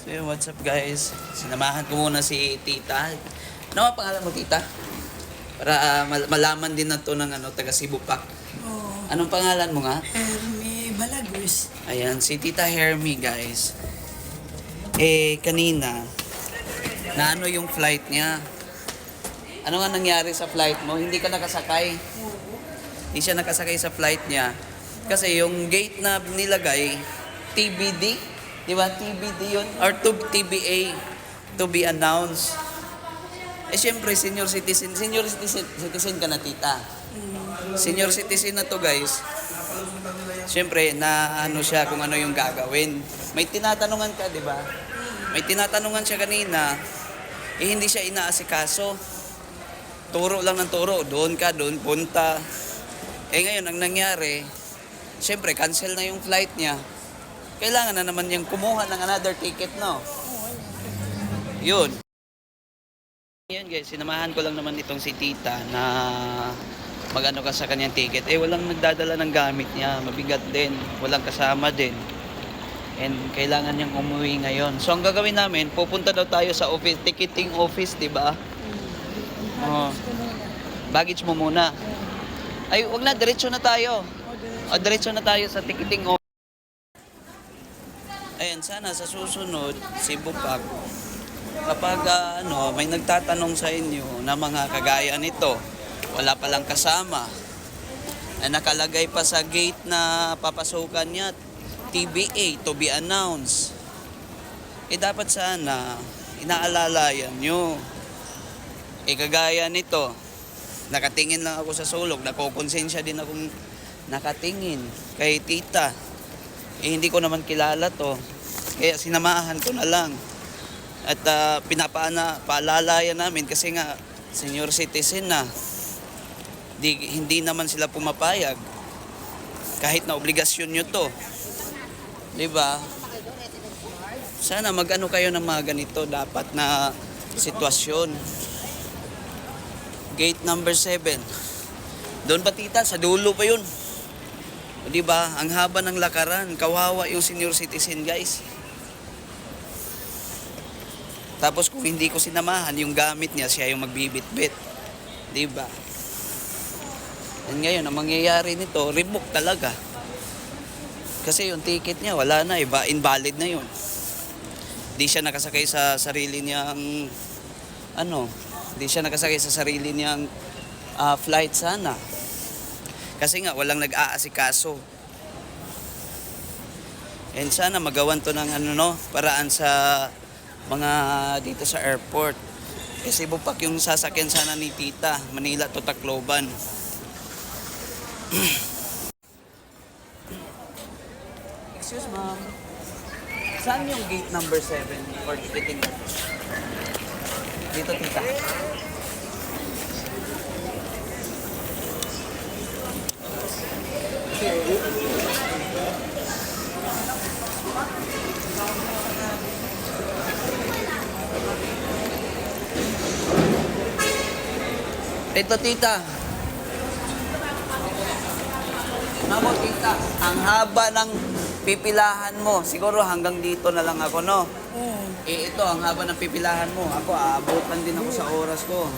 So what's up guys? Sinamahan ko muna si tita. Ano ang pangalan mo tita? Para ah, mal- malaman din na to ng ano, taga Cebu Pac. Oh, Anong pangalan mo nga? Hermie Balagos. Ayan, si Tita Hermie guys. Eh, kanina, na ano yung flight niya? Ano nga nangyari sa flight mo? Hindi ka nakasakay. Hindi siya nakasakay sa flight niya. Kasi yung gate na nilagay, TBD. Di ba? TBD yun? Or to TBA. To be announced. Eh, syempre, senior citizen. Senior citizen, citizen ka na, tita. Senior citizen na to, guys. Siyempre, na ano siya kung ano yung gagawin. May tinatanungan ka, di ba? May tinatanungan siya kanina, eh hindi siya inaasikaso. Turo lang ng turo, doon ka, doon punta. Eh ngayon, ang nangyari, siyempre, cancel na yung flight niya. Kailangan na naman niyang kumuha ng another ticket, no? Yun. Yun guys, sinamahan ko lang naman itong si tita na magano ka sa kanyang ticket. Eh, walang nagdadala ng gamit niya. Mabigat din. Walang kasama din. And kailangan niyang umuwi ngayon. So, ang gagawin namin, pupunta daw tayo sa office, ticketing office, di ba? Oo. Baggage mo muna. Ay, wag na, diretso na tayo. O, diretso na tayo sa ticketing office. Ayan, sana sa susunod, si Bupak, kapag ah, ano, may nagtatanong sa inyo na mga kagaya nito, wala palang kasama, na nakalagay pa sa gate na papasukan niya, TBA, to be announced. Eh dapat sana, inaalala yan nyo. Eh kagaya nito, nakatingin lang ako sa sulok, nakokonsensya din akong nakatingin kay tita. Eh hindi ko naman kilala to. Kaya sinamahan ko na lang. At ah, pinapaana, paalalayan namin kasi nga senior citizen na. Di, hindi naman sila pumapayag. Kahit na obligasyon nyo to. Di ba? Sana mag-ano kayo ng mga ganito dapat na sitwasyon. Gate number 7. Doon pa tita, sa dulo pa yun. Di ba? Ang haba ng lakaran, kawawa yung senior citizen, guys. Tapos kung hindi ko sinamahan, yung gamit niya, siya yung magbibit-bit. Di ba? Ngayon, ang mangyayari nito, revoke talaga. Kasi yung ticket niya, wala na, iba, invalid na yun. Di siya nakasakay sa sarili niyang, ano, di siya nakasakay sa sarili niyang ah, flight sana. Kasi nga, walang nag-aasikaso. And sana magawan to ng ano no, paraan sa mga dito sa airport. Kasi bupak yung sasakyan sana ni Tita, Manila to Tacloban. Excuse ma'am. Saan yung gate number 7 for ticketing? Dito, tita. Ito, tita. Namo, tita. Ang haba ng pipilahan mo. Siguro hanggang dito na lang ako, no? Oh, Eh, ito, ang haba ng pipilahan mo. Ako, aabutan din ako sa oras ko.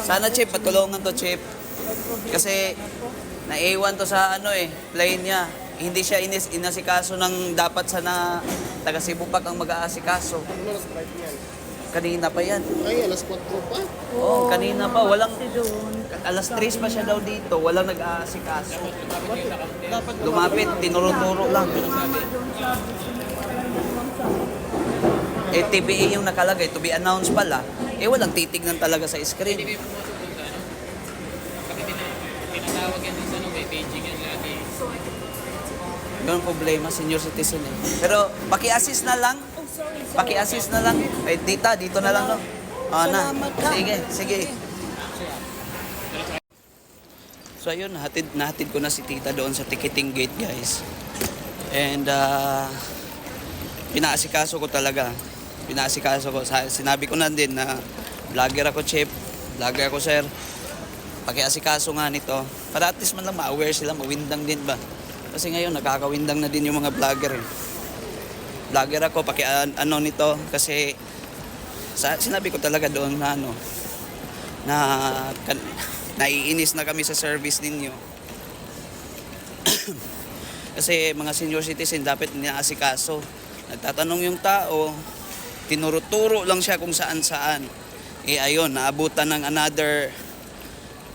Sana, Chip, patulungan to, Chip. Kasi, naiwan to sa ano eh, plane niya. Hindi siya inis, inasikaso ng dapat sana taga Cebu ang mag-aasikaso. Kanina pa yan. Ay, alas 4 pa. Oo, kanina pa. Walang, alas 3 pa siya daw dito. Walang nag-aasikaso. Dapat Lumapit, tinuro-turo lang. Eh, TBA yung nakalagay, to be announced pala. Eh, walang titignan talaga sa screen. Yun ang problema, senior citizen eh. Pero, paki-assist na lang. Paki-assist na lang. Eh, tita, dito na lang, no? Ah, na. Sige, sige. So, ayun, nahatid, nahatid ko na si tita doon sa ticketing gate, guys. And, ah, pinaasikaso ko talaga. Pinaasikaso ko. Sinabi ko na din na vlogger ako, Chip. Vlogger ako, sir. Pakiasikaso nga nito. Para at least man lang ma-aware sila, mawindang din ba? Kasi ngayon, nakakawindang na din yung mga vlogger eh. Vlogger ako, paki an- ano nito kasi sa, sinabi ko talaga doon na ano na kan, naiinis na kami sa service ninyo. kasi mga senior citizen dapat inaasikaso. Nagtatanong yung tao, tinuro-turo lang siya kung saan-saan. Eh ayun, naabutan ng another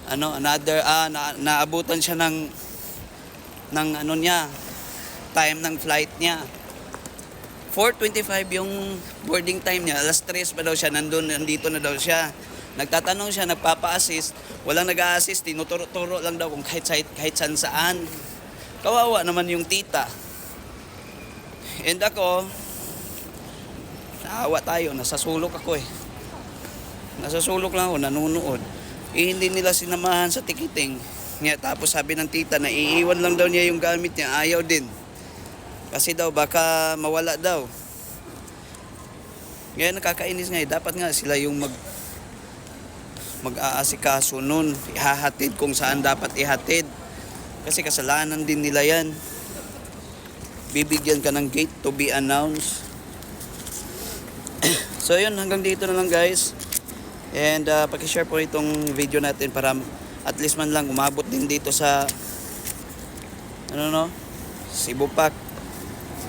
ano, another ah na, naabutan siya ng ng ano niya, time ng flight niya. 4.25 yung boarding time niya. Alas 3 pa daw siya. Nandun, nandito na daw siya. Nagtatanong siya, nagpapa-assist. Walang nag-a-assist. Tinuturo-turo lang daw kung kahit, kahit, kahit saan saan. Kawawa naman yung tita. And ako, naawa tayo. Nasasulok ako eh. Nasasulok lang ako, nanunood. Eh, hindi nila sinamahan sa tikiting. Nga, tapos sabi ng tita na iiwan lang daw niya yung gamit niya. Ayaw din. Kasi daw baka mawala daw. Ngayon nakakainis nga eh. Dapat nga sila yung mag mag-aasikaso nun. Ihahatid kung saan dapat ihatid. Kasi kasalanan din nila yan. Bibigyan ka ng gate to be announced. so yun, hanggang dito na lang guys. And uh, pakishare po itong video natin para at least man lang umabot din dito sa ano no, Cebu Pac.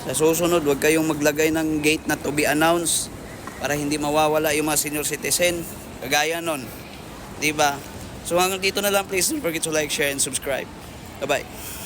Sa susunod, huwag kayong maglagay ng gate na to be announced para hindi mawawala yung mga senior citizen. Kagaya nun. Diba? So hanggang dito na lang, please don't forget to like, share, and subscribe. Bye-bye.